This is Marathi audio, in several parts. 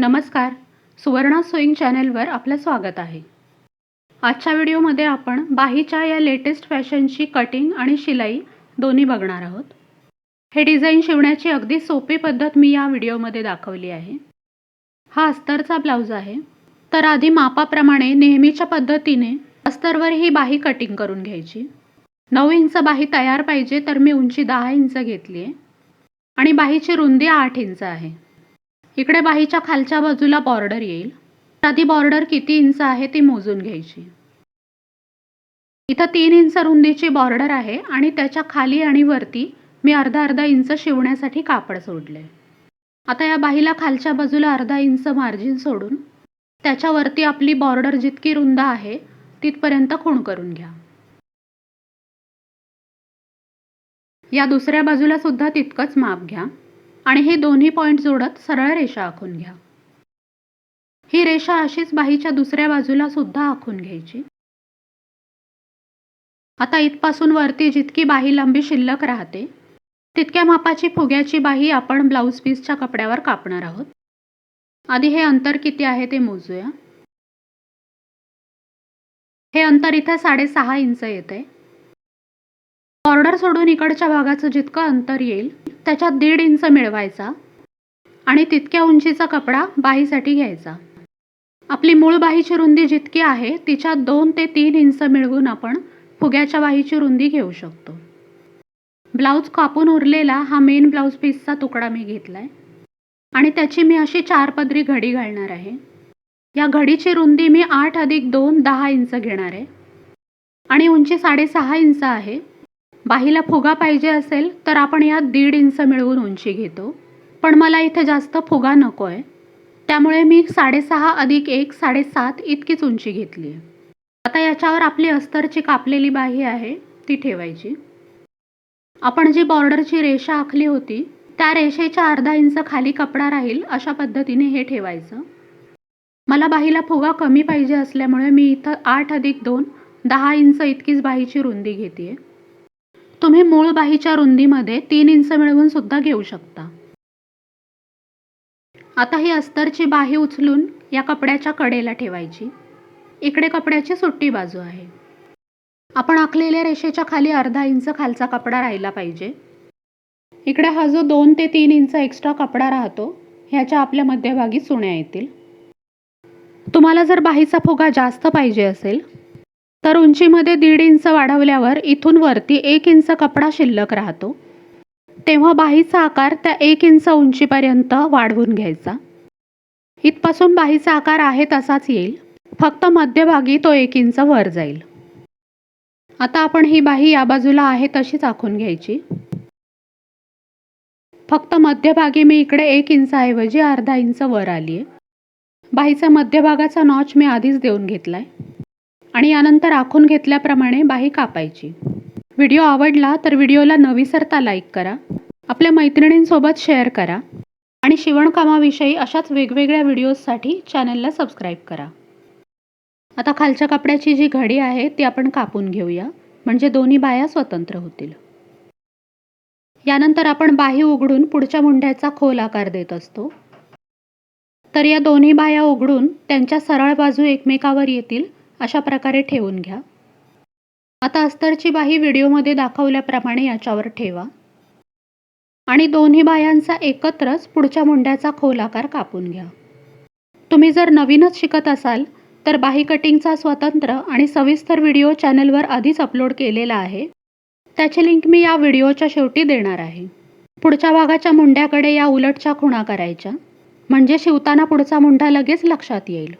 नमस्कार. सुवर्णा सोईंग चॅनेलवर आपलं स्वागत आहे. आजच्या व्हिडिओमध्ये आपण बाहीच्या या लेटेस्ट फॅशनची कटिंग आणि शिलाई दोन्ही बघणार आहोत. हे डिझाईन शिवण्याची अगदी सोपी पद्धत मी या व्हिडिओमध्ये दाखवली आहे. हा अस्तरचा ब्लाऊज आहे. तर आधी मापाप्रमाणे नेहमीच्या पद्धतीने अस्तरवर ही बाही कटिंग करून घ्यायची. नऊ इंच बाही तयार पाहिजे तर मी उंची दहा इंच घेतली आहे आणि बाहीची रुंदी आठ इंच आहे. इकडे बाहीच्या खालच्या बाजूला बॉर्डर येईल. आधी बॉर्डर किती इंच आहे ती मोजून घ्यायची. इथं तीन इंच रुंदीची बॉर्डर आहे आणि त्याच्याखाली आणि वरती मी अर्धा अर्धा इंच शिवण्यासाठी कापड सोडले. आता या बाहीला खालच्या बाजूला अर्धा इंच मार्जिन सोडून त्याच्यावरती आपली बॉर्डर जितकी रुंद आहे तिथपर्यंत खूण करून घ्या. या दुसऱ्या बाजूला सुद्धा तितकंच माप घ्या. आणि हे दोन्ही पॉईंट जोडत सरळ रेषा आखून घ्या. ही रेषा अशीच बाहीच्या दुसऱ्या बाजूला सुद्धा आखून घ्यायची. आता इथपासून वरती जितकी बाही लांबी शिल्लक राहते तितक्या मापाची फुग्याची बाही आपण ब्लाऊज पीसच्या कपड्यावर कापणार आहोत. आधी हे अंतर किती आहे ते मोजूया. हे अंतर इथे साडेसहा इंच येते. बॉर्डर सोडून इकडच्या भागाचं जितकं अंतर येईल त्याच्यात दीड इंच मिळवायचा आणि तितक्या उंचीचा कपडा बाहीसाठी घ्यायचा. आपली मूळ बाहीची रुंदी जितकी आहे तिच्यात दोन ते तीन इंच मिळवून आपण फुग्याच्या बाहीची रुंदी घेऊ शकतो. ब्लाऊज कापून उरलेला हा मेन ब्लाऊज पीसचा तुकडा मी घेतला आहे आणि त्याची मी अशी चार पदरी घडी घालणार आहे. या घडीची रुंदी मी आठ अधिक दोन दहा इंच घेणार आहे. आणि उंची साडेसहा इंच आहे. बाहीला फुगा पाहिजे असेल तर आपण यात दीड इंच मिळवून उंची घेतो. पण मला इथे जास्त फुगा नको आहे त्यामुळे मी साडेसहा अधिक एक साडेसात इतकीच उंची घेतली आहे आता याच्यावर आपली अस्तरची कापलेली बाही आहे ती ठेवायची. आपण जी बॉर्डरची रेषा आखली होती त्या रेषेच्या अर्धा इंच खाली कपडा राहील अशा पद्धतीने हे ठेवायचं. मला बाहीला फुगा कमी पाहिजे असल्यामुळे मी इथं आठ अधिक दोन दहा इंच इतकीच बाहीची रुंदी घेते तुम्ही मूळ बाहीच्या रुंदीमध्ये तीन इंच मिळवून सुद्धा घेऊ शकता. आता ही अस्तरची बाही उचलून या कपड्याच्या कडेला ठेवायची. इकडे कपड्याची सुट्टी बाजू आहे. आपण आखलेल्या रेषेच्या खाली अर्धा इंच खालचा कपडा राहिला पाहिजे. इकडे हा जो दोन ते तीन इंच एक्स्ट्रा कपडा राहतो ह्याच्या आपल्या मध्यभागी सुण्या येतील. तुम्हाला जर बाहीचा फुगा जास्त पाहिजे असेल तर उंचीमध्ये दीड इंच वाढवल्यावर इथून वरती एक इंच कपडा शिल्लक राहतो. तेव्हा बाहीचा आकार त्या एक इंच उंचीपर्यंत वाढवून घ्यायचा. इथपासून बाहीचा आकार आहे तसाच येईल. फक्त मध्यभागी तो एक इंच वर जाईल. आता आपण ही बाही या बाजूला आहे तशीच आखून घ्यायची. फक्त मध्यभागी मी इकडे एक इंचाऐवजी अर्धा इंच वर आली आहे बाहीचा मध्यभागाचा नॉच मी आधीच देऊन घेतलाय. आणि यानंतर आखून घेतल्याप्रमाणे बाही कापायची. व्हिडिओ आवडला तर व्हिडिओला नविसरता लाईक करा आपल्या मैत्रिणींसोबत शेअर करा आणि शिवणकामाविषयी अशाच वेगवेगळ्या व्हिडिओजसाठी चॅनलला सबस्क्राईब करा. आता खालच्या कपड्याची जी घडी आहे ती आपण कापून घेऊया म्हणजे दोन्ही बाया स्वतंत्र होतील. यानंतर आपण बाही उघडून पुढच्या मुंड्याचा खोल आकार देत असतो. तर या दोन्ही बाया उघडून त्यांच्या सरळ बाजू एकमेकावर येतील अशा प्रकारे ठेवून घ्या. आता अस्तरची बाही व्हिडिओमध्ये दाखवल्याप्रमाणे याच्यावर ठेवा. आणि दोन्ही बायांचा एकत्रच पुढच्या मुंड्याचा खोल आकार कापून घ्या. तुम्ही जर नवीनच शिकत असाल तर बाही कटिंगचा स्वतंत्र आणि सविस्तर व्हिडिओ चॅनलवर आधीच अपलोड केलेला आहे. त्याची लिंक मी या व्हिडिओच्या शेवटी देणार आहे. पुढच्या भागाच्या मुंड्याकडे या उलटच्या खुणा करायच्या. म्हणजे शिवताना पुढचा मुंडा लगेच लक्षात येईल.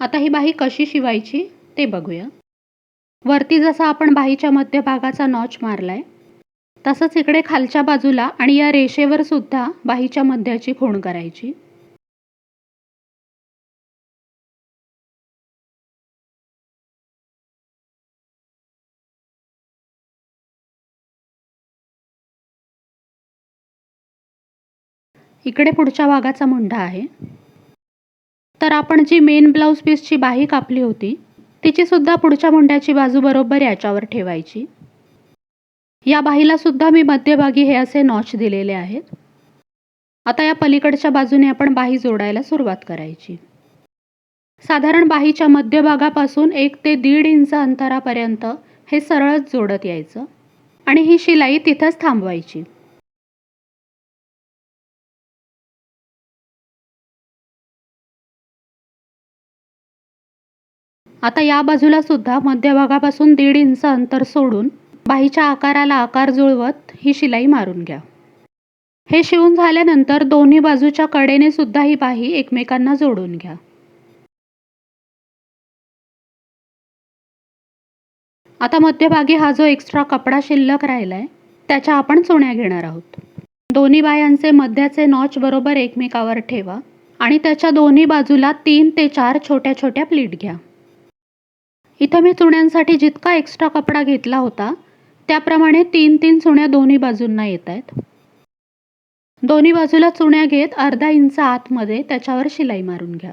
आता ही बाही कशी शिवायची ते बघूया. वरती जसा आपण बाहीच्या मध्यभागाचा नॉच मारलाय तसंच इकडे खालच्या बाजूला आणि या रेषेवर सुद्धा बाहीच्या मध्याची खूण करायची. इकडे पुढच्या भागाचा मुंडा आहे. तर आपण जी मेन ब्लाऊज पीसची बाही कापली होती तिचीसुद्धा पुढच्या मुंड्याची बाजू बरोबर याच्यावर ठेवायची. या बाहीलासुद्धा मी मध्यभागी हे असे नॉच दिलेले आहेत. आता या पलीकडच्या बाजूने आपण बाही जोडायला सुरुवात करायची. साधारण बाहीच्या मध्यभागापासून एक ते दीड इंच अंतरापर्यंत हे सरळच जोडत यायचं आणि ही शिलाई तिथंच थांबवायची. आता या बाजूला सुद्धा मध्यभागापासून दीड इंच अंतर सोडून बाहीच्या आकाराला आकार जुळवत ही शिलाई मारून घ्या. हे शिवून झाल्यानंतर दोन्ही बाजूच्या कडेने सुद्धा ही बाही एकमेकांना जोडून घ्या. आता मध्यभागी हा जो एक्स्ट्रा कपडा शिल्लक राहिलाय त्याच्या आपण चुण्या घेणार आहोत. दोन्ही बायांचे मध्याचे नॉच बरोबर एकमेकावर ठेवा आणि त्याच्या दोन्ही बाजूला तीन ते चार छोट्या छोट्या प्लीट घ्या. इथं मी चुण्यांसाठी जितका एक्स्ट्रा कपडा घेतला होता त्याप्रमाणे तीन तीन चुण्या दोन्ही बाजूंना येत आहेत. दोन्ही बाजूला चुण्या घेत अर्धा इंच आतमध्ये त्याच्यावर शिलाई मारून घ्या.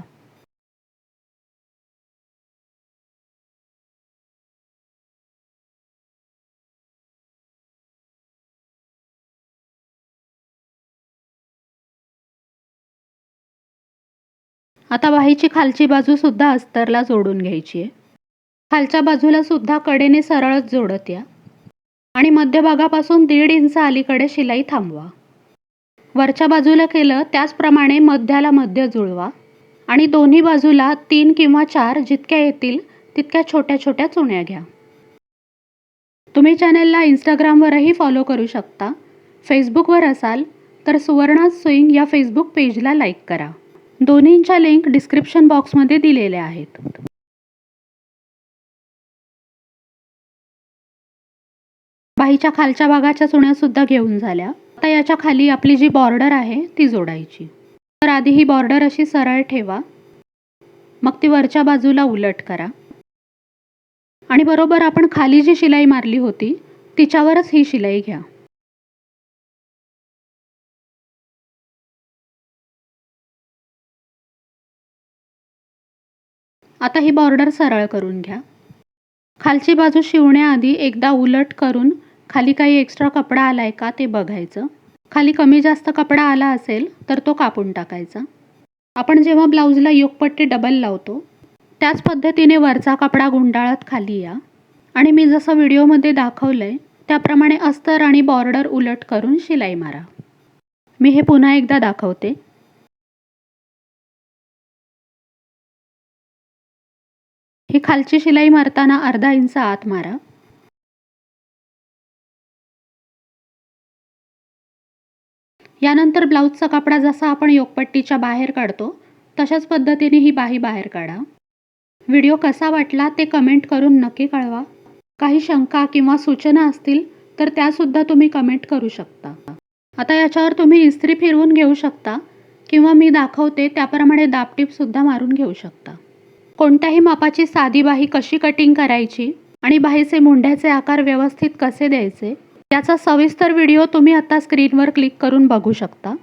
आता बाहीची खालची बाजू सुद्धा अस्तरला जोडून घ्यायची आहे. खालच्या बाजूला सुद्धा कडेने सरळच जोडत या. आणि मध्यभागापासून दीड इंच अलीकडे शिलाई थांबवा. वरच्या बाजूला केलं त्याचप्रमाणे मध्याला मध्य जुळवा. आणि दोन्ही बाजूला तीन किंवा चार जितक्या येतील तितक्या छोट्या छोट्या चुण्या घ्या. तुम्ही चॅनलला इंस्टाग्रामवरही फॉलो करू शकता. फेसबुकवर असाल तर सुवर्णा स्विंग या फेसबुक पेजला लाईक करा. दोन्हींच्या लिंक डिस्क्रिप्शन बॉक्समध्ये दिलेल्या आहेत. बाहीच्या खालच्या भागाच्या चुण्या सुद्धा घेऊन झाल्या. आता याच्या खाली आपली जी बॉर्डर आहे ती जोडायची. तर आधी ही बॉर्डर अशी सरळ ठेवा. मग ती वरच्या बाजूला उलट करा. आणि बरोबर आपण खाली जी शिलाई मारली होती तिच्यावरच ही शिलाई घ्या. आता ही बॉर्डर सरळ करून घ्या. खालची बाजू शिवण्याआधी एकदा उलट करून खाली काही एक्स्ट्रा कपडा आलाय का ते बघायचं. खाली कमी जास्त कपडा आला असेल तर तो कापून टाकायचा. आपण जेव्हा ब्लाऊजला योगपट्टी डबल लावतो त्याच पद्धतीने वरचा कपडा गुंडाळत खाली या. आणि मी जसं व्हिडिओमध्ये दाखवलं आहे त्याप्रमाणे अस्तर आणि बॉर्डर उलट करून शिलाई मारा. मी हे पुन्हा एकदा दाखवते. ही खालची शिलाई मारताना अर्धा इंच आत मारा. यानंतर ब्लाऊजचा कपडा जसा आपण योगपट्टीच्या बाहेर काढतो तशाच पद्धतीने ही बाही बाहेर काढा. व्हिडिओ कसा वाटला ते कमेंट करून नक्की कळवा. काही शंका किंवा सूचना असतील तर त्यासुद्धा तुम्ही कमेंट करू शकता. आता याच्यावर तुम्ही इस्त्री फिरवून घेऊ शकता किंवा मी दाखवते त्याप्रमाणे दापटीपसुद्धा मारून घेऊ शकता. कोणत्याही मापाची साधी बाही कशी कटिंग करायची आणि बाहीचे मुंड्याचे आकार व्यवस्थित कसे द्यायचे याचा सविस्तर व्हिडिओ तुम्ही आता स्क्रीनवर क्लिक करून बघू शकता.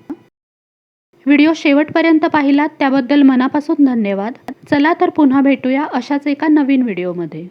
व्हिडिओ शेवटपर्यंत पाहिलात त्याबद्दल मनापासून धन्यवाद. चला तर पुन्हा भेटूया अशाच एका नवीन व्हिडिओमध्ये.